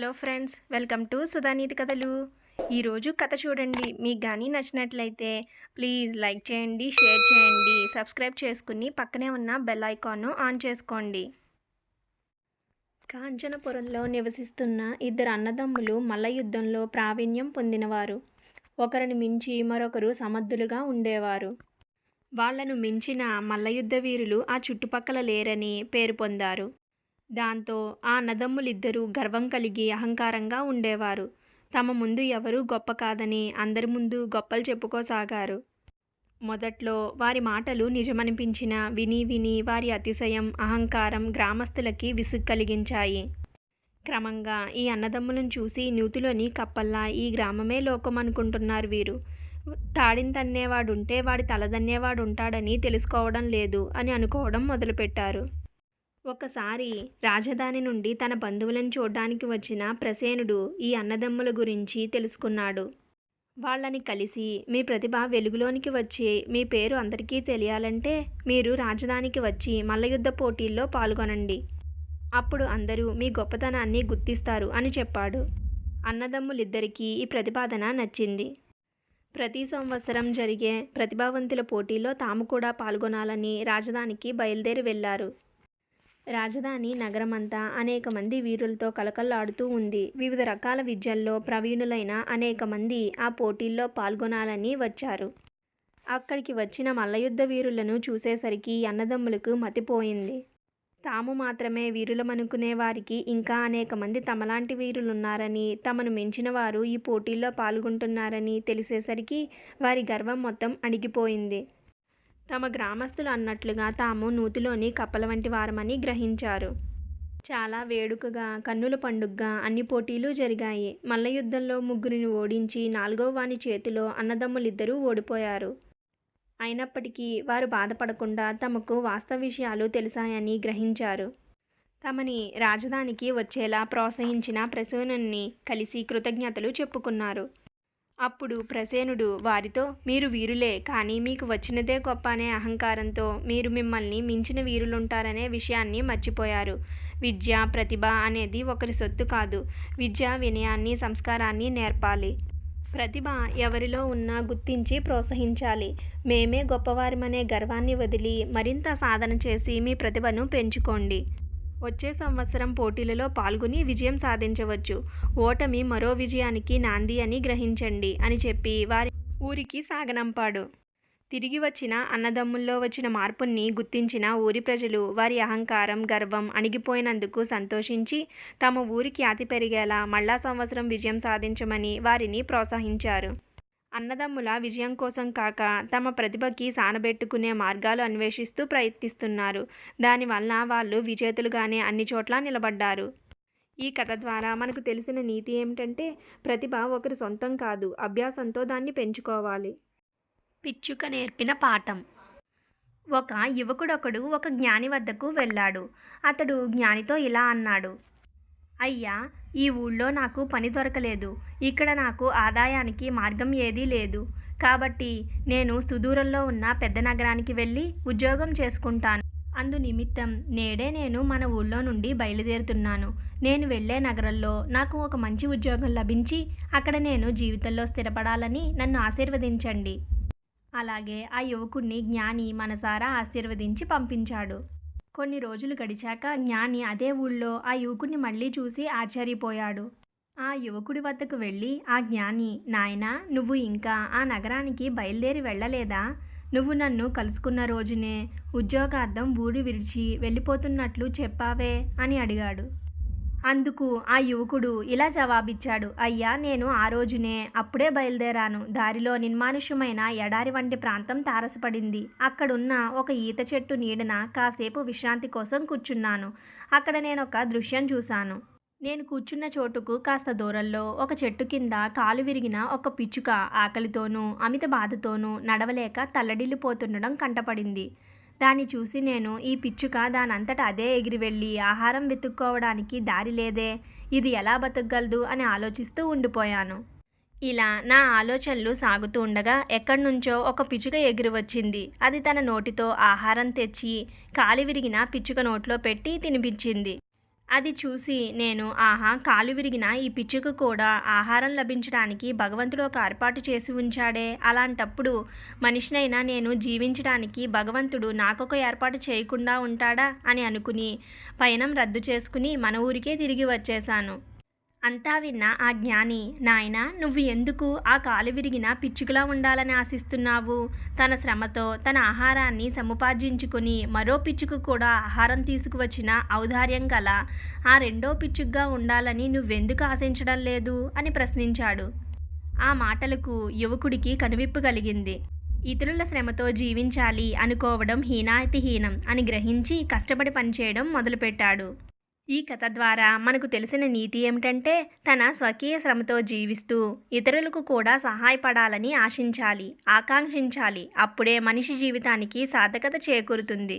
Hello friends welcome to Sudhaniti కథలు. ఈరోజు కథ చూడండి. మీకు కానీ నచ్చినట్లయితే ప్లీజ్ లైక్ చేయండి షేర్ చేయండి సబ్స్క్రైబ్ చేసుకుని పక్కనే ఉన్న బెల్ ఐకాన్ను ఆన్ చేసుకోండి. కాంచనపురంలో నివసిస్తున్న ఇద్దరు అన్నదమ్ములు మల్ల యుద్ధంలో ప్రావీణ్యం పొందినవారు. ఒకరిని మించి మరొకరు సమర్థులుగా ఉండేవారు. వాళ్ళను మించిన మల్లయుద్ధ వీరులు ఆ చుట్టుపక్కల లేరని పేరు పొందారు. దాంతో ఆ నదమ్ములిద్దరూ గర్వం కలిగి అహంకారంగా ఉండేవారు. తమ ముందు ఎవరూ గొప్ప కాదని అందరి ముందు గొప్పలు చెప్పుకోసాగారు. మొదట్లో వారి మాటలు నిజమనిపించిన విని విని వారి అతిశయం అహంకారం గ్రామస్తులకి విసుగు కలిగించాయి. క్రమంగా ఈ అన్నదమ్ములను చూసి నూతిలోని కప్పల్లా ఈ గ్రామమే లోకం అనుకుంటున్నారు వీరు. తాడిని తన్నేవాడుంటే వాడి తలదన్నేవాడు ఉంటాడని తెలుసుకోవడం లేదు అని అనుకోవడం మొదలుపెట్టారు. ఒకసారి రాజధాని నుండి తన బంధువులను చూడ్డానికి వచ్చిన ప్రసేనుడు ఈ అన్నదమ్ముల గురించి తెలుసుకున్నాడు. వాళ్ళని కలిసి మీ ప్రతిభ వెలుగులోనికి వచ్చి మీ పేరు అందరికీ తెలియాలంటే మీరు రాజధానికి వచ్చి మల్లయుద్ధ పోటీల్లో పాల్గొనండి. అప్పుడు అందరూ మీ గొప్పతనాన్ని గుర్తిస్తారు అని చెప్పాడు. అన్నదమ్ములిద్దరికీ ఈ ప్రతిపాదన నచ్చింది. ప్రతి సంవత్సరం జరిగే ప్రతిభావంతుల పోటీలో తాము కూడా పాల్గొనాలని రాజధానికి బయలుదేరి వెళ్ళారు. రాజధాని నగరమంతా అనేక మంది వీరులతో కలకల్లాడుతూ ఉంది. వివిధ రకాల విద్యల్లో ప్రవీణులైన అనేక మంది ఆ పోటీల్లో పాల్గొనాలని వచ్చారు. అక్కడికి వచ్చిన మల్లయుద్ధ వీరులను చూసేసరికి అన్నదమ్ములకు మతిపోయింది. తాము మాత్రమే వీరులమనుకునే వారికి ఇంకా అనేక మంది తమలాంటి వీరులున్నారని తమను మించిన వారు ఈ పోటీల్లో పాల్గొంటున్నారని తెలిసేసరికి వారి గర్వం మొత్తం అణిగిపోయింది. తమ గ్రామస్తులు అన్నట్లుగా తాము నూతిలోని కప్పల వంటి వారమని గ్రహించారు. చాలా వేడుకగా కన్నుల పండుగగా అన్ని పోటీలు జరిగాయి. మల్లయుద్ధంలో ముగ్గురిని ఓడించి నాలుగో వాని చేతిలో అన్నదమ్ములిద్దరూ ఓడిపోయారు. అయినప్పటికీ వారు బాధపడకుండా తమకు వాస్తవ విషయాలు తెలిసాయని గ్రహించారు. తమని రాజధానికి వచ్చేలా ప్రోత్సహించిన ప్రసూనుని కలిసి కృతజ్ఞతలు చెప్పుకున్నారు. అప్పుడు ప్రసేనుడు వారితో మీరు వీరులే కానీ మీకు వచ్చినదే గొప్ప అనే అహంకారంతో మీరు మిమ్మల్ని మించిన వీరులుంటారనే విషయాన్ని మర్చిపోయారు. విద్య ప్రతిభ అనేది ఒకరి సొత్తు కాదు. విద్య వినయాన్ని సంస్కారాన్ని నేర్పాలి. ప్రతిభ ఎవరిలో ఉన్నా గుర్తించి ప్రోత్సహించాలి. మేమే గొప్పవారిమనే గర్వాన్ని వదిలి మరింత సాధన చేసి మీ ప్రతిభను పెంచుకోండి. వచ్చే సంవత్సరం పోటీలలో పాల్గొని విజయం సాధించవచ్చు. ఓటమి మరో విజయానికి నాంది అని గ్రహించండి అని చెప్పి వారి ఊరికి సాగనంపాడు. తిరిగి వచ్చిన అన్నదమ్ముల్లో వచ్చిన మార్పుని గుర్తించిన ఊరి ప్రజలు వారి అహంకారం గర్వం అణిగిపోయినందుకు సంతోషించి తమ ఊరికి అతి పెరిగేలా మళ్ళా సంవత్సరం విజయం సాధించమని వారిని ప్రోత్సహించారు. అన్నదమ్ముల విజయం కోసం కాక తమ ప్రతిభకి సానబెట్టుకునే మార్గాలు అన్వేషిస్తూ ప్రయత్నిస్తున్నారు. దానివల్ల వాళ్ళు విజేతలుగానే అన్ని చోట్ల నిలబడ్డారు. ఈ కథ ద్వారా మనకు తెలిసిన నీతి ఏమిటంటే ప్రతిభ ఒకరి సొంతం కాదు అభ్యాసంతో దాన్ని పెంచుకోవాలి. పిచ్చుక నేర్పిన పాఠం. ఒక యువకుడొకడు ఒక జ్ఞాని వద్దకు వెళ్ళాడు. అతడు జ్ఞానితో ఇలా అన్నాడు. అయ్యా ఈ ఊళ్ళో నాకు పని దొరకలేదు. ఇక్కడ నాకు ఆదాయానికి మార్గం ఏదీ లేదు. కాబట్టి నేను సుదూరంలో ఉన్న పెద్ద నగరానికి వెళ్ళి ఉద్యోగం చేసుకుంటాను. అందు నిమిత్తం నేడే నేను మన ఊళ్ళో నుండి బయలుదేరుతున్నాను. నేను వెళ్ళే నగరంలో నాకు ఒక మంచి ఉద్యోగం లభించి అక్కడ నేను జీవితంలో స్థిరపడాలని నన్ను ఆశీర్వదించండి. అలాగే ఆ యువకుణ్ణి జ్ఞాని మనసారా ఆశీర్వదించి పంపించాడు. కొన్ని రోజులు గడిచాక జ్ఞాని అదే ఊళ్ళో ఆ యువకుడిని మళ్ళీ చూసి ఆశ్చర్యపోయాడు. ఆ యువకుడి వద్దకు వెళ్ళి ఆ జ్ఞాని నాయనా నువ్వు ఇంకా ఆ నగరానికి బయలుదేరి వెళ్ళలేదా? నువ్వు నన్ను కలుసుకున్న రోజునే ఉద్యోగార్థం ఊరు విడిచి వెళ్ళిపోతున్నట్లు చెప్పావే? అని అడిగాడు. అందుకు ఆ యువకుడు ఇలా జవాబిచ్చాడు అయ్యా నేను ఆ రోజునే అప్పుడే బయలుదేరాను. దారిలో నిర్మానుష్యమైన ఎడారి వంటి ప్రాంతం తారసపడింది. అక్కడున్న ఒక ఈత చెట్టు నీడన కాసేపు విశ్రాంతి కోసం కూర్చున్నాను. అక్కడ నేను ఒక దృశ్యం చూశాను. నేను కూర్చున్న చోటుకు కాస్త దూరంలో ఒక చెట్టు కింద కాలు విరిగిన ఒక పిచ్చుక ఆకలితోనూ అమిత బాధతోనూ నడవలేక తల్లడిల్లిపోతుండడం కంటపడింది. దాన్ని చూసి నేను ఈ పిచ్చుక దానంతట అదే ఎగిరి వెళ్ళి ఆహారం వెతుక్కోవడానికి దారి లేదే. ఇది ఎలా బతకగలదు? అని ఆలోచిస్తూ ఉండిపోయాను. ఇలా నా ఆలోచనలు సాగుతూ ఉండగా ఎక్కడి నుంచో ఒక పిచ్చుక ఎగిరి వచ్చింది. అది తన నోటితో ఆహారం తెచ్చి కాలి విరిగిన పిచ్చుక నోట్లో పెట్టి తినిపించింది. అది చూసి నేను ఆహా కాలు విరిగిన ఈ పిచ్చుకు కూడా ఆహారం లభించడానికి భగవంతుడు ఒక ఏర్పాటు చేసి ఉంచాడే. అలాంటప్పుడు మనిషినైనా నేను జీవించడానికి భగవంతుడు నాకొక ఏర్పాటు చేయకుండా ఉంటాడా అని అనుకుని పయనం రద్దు చేసుకుని మన ఊరికే తిరిగి వచ్చేశాను. అంతా విన్న ఆ జ్ఞాని నాయన నువ్వు ఎందుకు ఆ కాలు విరిగిన పిచ్చుకలా ఉండాలని ఆశిస్తున్నావు? తన శ్రమతో తన ఆహారాన్ని సముపార్జించుకుని మరో పిచ్చుకు కూడా ఆహారం తీసుకువచ్చిన ఔదార్యం గల ఆ రెండో పిచ్చుగ్గా ఉండాలని నువ్వెందుకు ఆశించడం లేదు? అని ప్రశ్నించాడు. ఆ మాటలకు యువకుడికి కనువిప్పు కలిగింది. ఇతరుల శ్రమతో జీవించాలి అనుకోవడం హీనాతిహీనం అని గ్రహించి కష్టపడి పనిచేయడం మొదలుపెట్టాడు. ఈ కథ ద్వారా మనకు తెలిసిన నీతి ఏమిటంటే తన స్వకీయ శ్రమతో జీవిస్తూ ఇతరులకు కూడా సహాయపడాలని ఆశించాలి ఆకాంక్షించాలి. అప్పుడే మనిషి జీవితానికి సార్థకత చేకూరుతుంది.